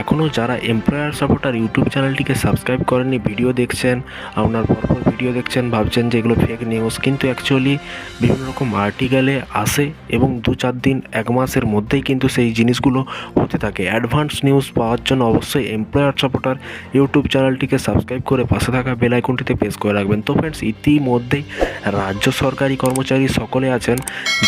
এখনও যারা employer supporter YouTube চ্যানেলটিকে সাবস্ক্রাইব করেননি ভিডিও দেখছেন, আপনার পরপর ভিডিও দেখছেন, ভাবছেন যে এগুলো ফেক নিউজ কিন্তু অ্যাকচুয়ালি বিভিন্ন রকম আর্টিকেলে আসে এবং দু চার দিন, এক মাসের মধ্যেই কিন্তু সেই জিনিসগুলো হতে থাকে। অ্যাডভান্স নিউজ পাওয়ার জন্য অবশ্যই এমপ্লয়ার সাপোর্টার ইউটিউব চ্যানেলটিকে সাবস্ক্রাইব করে পাশে থাকা বেল আইকনটিতে প্রেস করে রাখবেন। তো ফ্রেন্ডস ইতিমধ্যেই রাজ্য সরকারি কর্মচারী সকলে আছেন,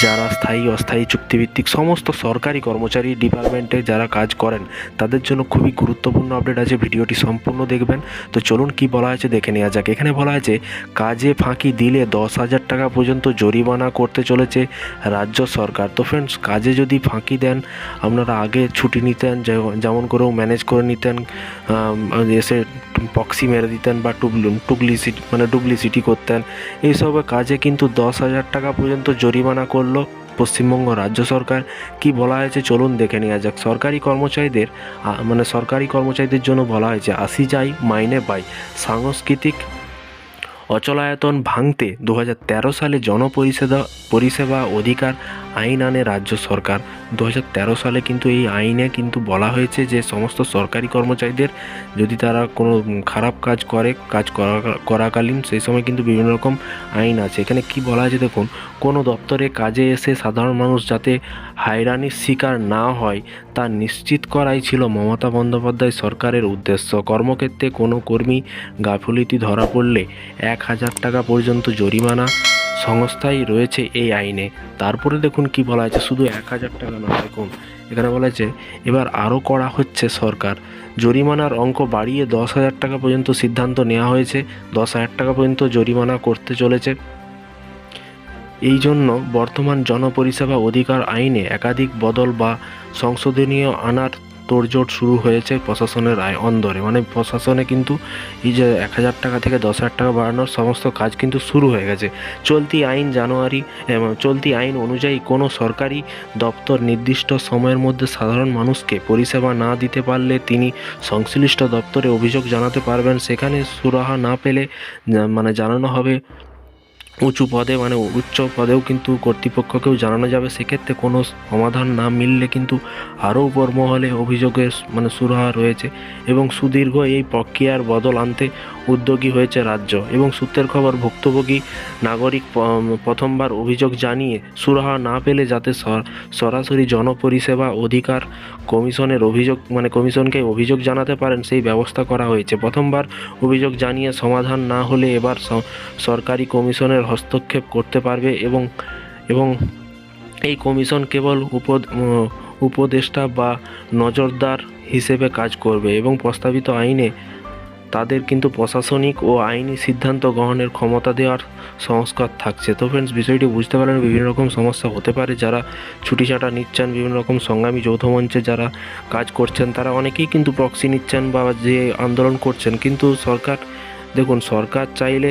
যারা স্থায়ী, অস্থায়ী চুক্তিভিত্তিক সমস্ত সরকারি কর্মচারী ডিপার্টমেন্টে যারা কাজ করেন, তাদের জন্য খুবই গুরুত্বপূর্ণ আপডেট আছে, ভিডিওটি সম্পূর্ণ দেখবেন। তো চলুন কি বলা হয়েছে দেখে নেওয়া যাক। এখানে বলা হয়েছে, কাজে ফাঁকি দিলে দশ হাজার টাকা পর্যন্ত জরিমানা করতে চলেছে রাজ্য সরকার। তো ফ্রেন্ডস কাজে যদি ফাঁকি দেন, আপনারা আগে ছুটি নিতেন, যেমন করেও ম্যানেজ করে নিতেন এসে পক্সি মেরে দিতেন বা টুবলু টুকলিসিটি মানে ডুপ্লিসিটি করতেন। এইসব কাজে কিন্তু দশ হাজার টাকা পর্যন্ত জরিমানা করল পশ্চিমবঙ্গ রাজ্য সরকার কি বলা হয়েছে? চলুন দেখে নেওয়া যাক। সরকারি কর্মচারীদের মানে সরকারি কর্মচারীদের জন্য বলা হয়েছে, আসি যাই, মাইনে পাই। সাংস্কৃতিক অচলায়তন ভাঙতে দু হাজার তেরো সালে জনপরিষেবা পরিষেবা অধিকার আইন আনে রাজ্য সরকার। দু হাজার তেরো সালে কিন্তু এই আইনে কিন্তু বলা হয়েছে যে সমস্ত সরকারি কর্মচারীদের যদি তারা কোনো খারাপ কাজ করে, কাজ করা, করাকালীন সেই সময় কিন্তু বিভিন্ন রকম আইন আছে। এখানে কি বলা আছে দেখুন, কোনো দপ্তরে কাজে এসে সাধারণ মানুষ যাতে হয়রানির শিকার না হয়, তা নিশ্চিত করাই ছিল মমতা বন্দ্যোপাধ্যায় সরকারের উদ্দেশ্য। কর্মক্ষেত্রে কোনো কর্মী গাফিলতি ধরা পড়লে এক হাজার টাকা পর্যন্ত জরিমানা সংস্থাই রয়েছে এই আইনে। তারপরে দেখুন কি বলা আছে, শুধু এক হাজার টাকা নয়, দেখুন। এখানে বলা আছে, এবার আরও করা হচ্ছে সরকার। জরিমানার অঙ্ক বাড়িয়ে দশ হাজার টাকা পর্যন্ত সিদ্ধান্ত নেওয়া হয়েছে। দশ হাজার টাকা পর্যন্ত জরিমানা করতে চলেছে। এই জন্য বর্তমান জনপরিষেবা অধিকার আইনে একাধিক বদল বা সংশোধনীয় আনার তোড়জোড় শুরু হয়েছে প্রশাসনের আয় অন্দরে। মানে প্রশাসনে কিন্তু এই যে এক হাজার টাকা থেকে দশ হাজার টাকা বাড়ানোর সমস্ত কাজ কিন্তু শুরু হয়ে গেছে। চলতি আইন জানুয়ারি চলতি আইন অনুযায়ী কোনো সরকারি দপ্তর নির্দিষ্ট সময়ের মধ্যে সাধারণ মানুষকে পরিষেবা না দিতে পারলে তিনি সংশ্লিষ্ট দপ্তরে অভিযোগ জানাতে পারবেন। সেখানে সুরাহা না পেলে মানে জানানো হবে উঁচু পদে মানে উচ্চ পদেও কিন্তু কর্তৃপক্ষকেও জানানো যাবে। সেক্ষেত্রে কোনো সমাধান না মিললে কিন্তু আরও উপর মহলে অভিযোগের মানে সুরাহা রয়েছে এবং সুদীর্ঘ এই প্রক্রিয়ার বদল আনতে উদ্যোগী হয়েছে রাজ্য এবং সূত্রের খবর, ভুক্তভোগী নাগরিক প্রথমবার অভিযোগ জানিয়ে সুরাহা না পেলে যাতে সর- সরাসরি জনপরিষেবা অধিকার কমিশনের অভিযোগ মানে কমিশনকে অভিযোগ জানাতে পারেন সেই ব্যবস্থা করা হয়েছে। প্রথমবার অভিযোগ জানিয়ে সমাধান না হলে এবার সরকারি কমিশনের হস্তক্ষেপ করতে পারবে এবং এবং এই কমিশন কেবল উপ উপদেষ্টা বা নজরদার হিসেবে কাজ করবে এবং প্রস্তাবিত আইনে তাদের কিন্তু প্রশাসনিক ও আইনি সিদ্ধান্ত গ্রহণের ক্ষমতা দেওয়ার সংস্কার থাকছে। তো ফ্রেন্ডস বিষয়টি বুঝতে পারলেন, বিভিন্ন রকম সমস্যা হতে পারে। যারা ছুটি ছাটা নিচ্ছেন, বিভিন্ন রকম সংগ্রামী যৌথ মঞ্চে যারা কাজ করছেন, তারা অনেকেই কিন্তু প্রক্সি নিচ্ছেন বা যে আন্দোলন করছেন, কিন্তু সরকার দেখুন, সরকার চাইলে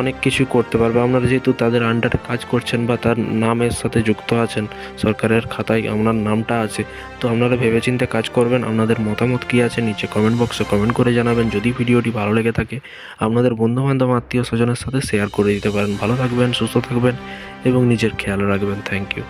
অনেক কিছু করতে পারবে। আপনারা যেহেতু তাদের আন্ডারে কাজ করছেন বা তার নামের সাথে যুক্ত আছেন, সরকারের খাতায় আপনার নামটা আছে, তো আপনারা ভেবেচিন্তে কাজ করবেন। আপনাদের মতামত কী আছে নিচে কমেন্ট বক্সে কমেন্ট করে জানাবেন। যদি ভিডিওটি ভালো লেগে থাকে, আপনাদের বন্ধুবান্ধব আত্মীয় স্বজনের সাথে শেয়ার করে দিতে পারেন। ভালো থাকবেন, সুস্থ থাকবেন এবং নিজের খেয়াল রাখবেন। Thank you